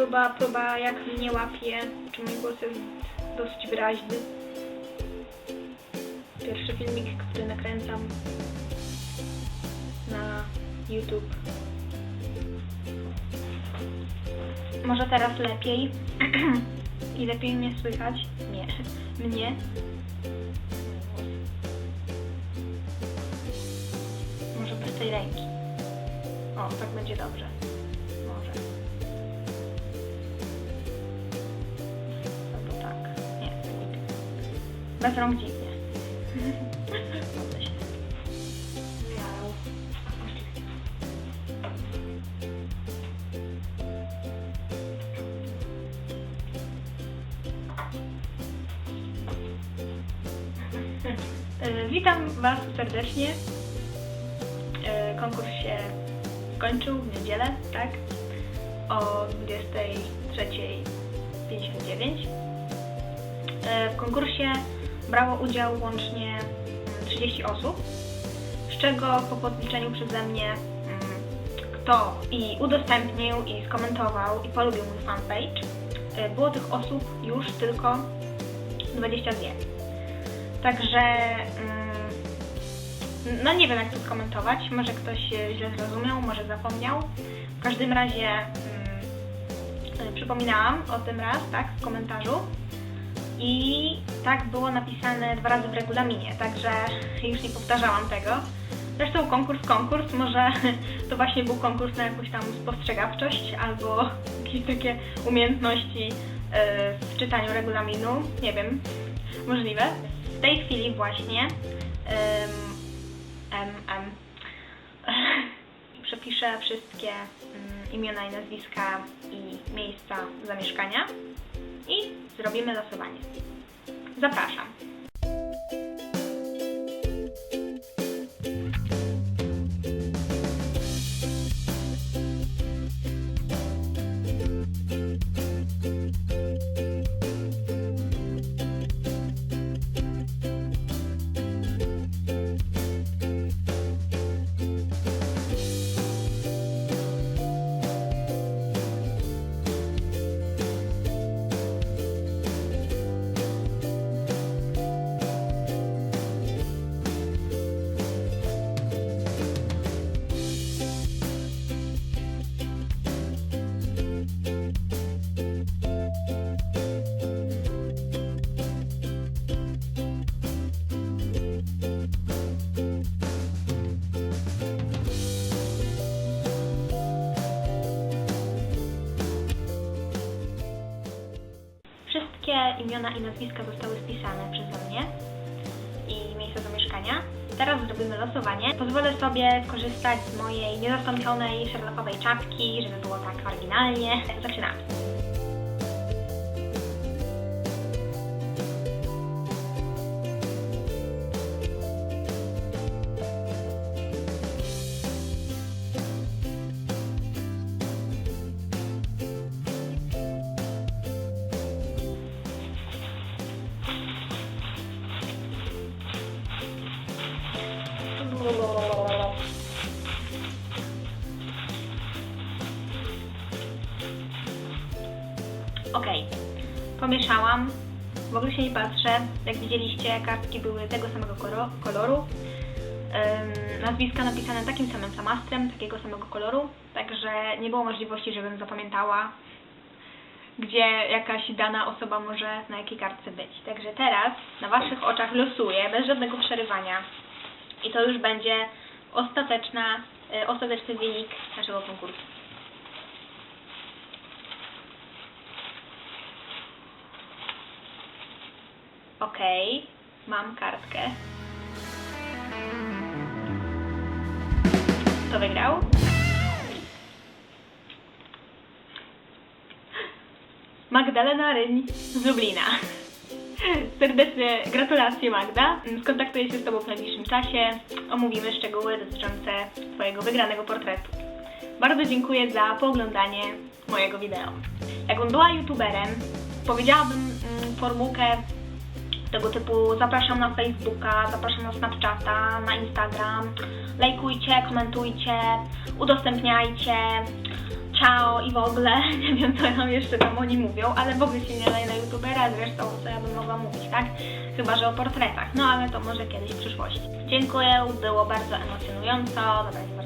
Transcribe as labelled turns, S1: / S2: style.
S1: próba, próba jak mnie łapie, czy mój głos jest dosyć wyraźny. Pierwszy filmik, który nakręcam na YouTube. Może teraz lepiej. I lepiej mnie słychać? Nie. Mnie? Może bez tej ręki. O, tak będzie dobrze. Bez rąk dziwnie. E, Witam Was serdecznie. E, Konkurs się skończył w niedzielę, tak? O 23.59. E, W konkursie brało udział łącznie mm, 30 osób, z czego po podliczeniu przeze mnie mm, kto i udostępnił, i skomentował, i polubił mój fanpage, e, było tych osób już tylko 22. Także mm, no nie wiem jak to skomentować. Może ktoś źle zrozumiał, może zapomniał. W każdym razie mm, przypominałam o tym raz, tak, w komentarzu. I tak było napisane dwa razy w regulaminie, także już nie powtarzałam tego. Zresztą konkurs, konkurs, może to właśnie był konkurs na jakąś tam spostrzegawczość albo jakieś takie umiejętności e, w czytaniu regulaminu, nie wiem, możliwe. W tej chwili właśnie em, przepiszę wszystkie mm, imiona i nazwiska i miejsca zamieszkania i zrobimy losowanie. Zapraszam. Imiona i nazwiska zostały spisane przeze mnie i miejsce zamieszkania. Teraz zrobimy losowanie. Pozwolę sobie skorzystać z mojej niezastąpionej Sherlockowej czapki, żeby było tak oryginalnie. Zaczynamy. Pomieszałam. W ogóle się nie patrzę. Jak widzieliście, kartki były tego samego kolo- koloru. Nazwiska napisane takim samym samastrem, takiego samego koloru. Także nie było możliwości, żebym zapamiętała, gdzie jakaś dana osoba może na jakiej kartce być. Także teraz na Waszych oczach losuję, bez żadnego przerywania. I to już będzie ostateczna, y, ostateczny wynik naszego konkursu. Okej, mam kartkę. Kto wygrał? Magdalena Ryń z Lublina. Serdecznie gratulacje Magda. Skontaktuję się z Tobą w najbliższym czasie. Omówimy szczegóły dotyczące Twojego wygranego portretu. Bardzo dziękuję za pooglądanie mojego wideo. Jakbym była youtuberem, powiedziałabym formułkę tego typu zapraszam na Facebooka, zapraszam na Snapchata, na Instagram. Lajkujcie, komentujcie, udostępniajcie, ciao i w ogóle, nie wiem co tam jeszcze tam oni mówią, ale w ogóle się nie daje na youtubera, zresztą co ja bym mogła mówić, tak? Chyba, że o portretach, no ale to może kiedyś w przyszłości. Dziękuję, było bardzo emocjonująco, nie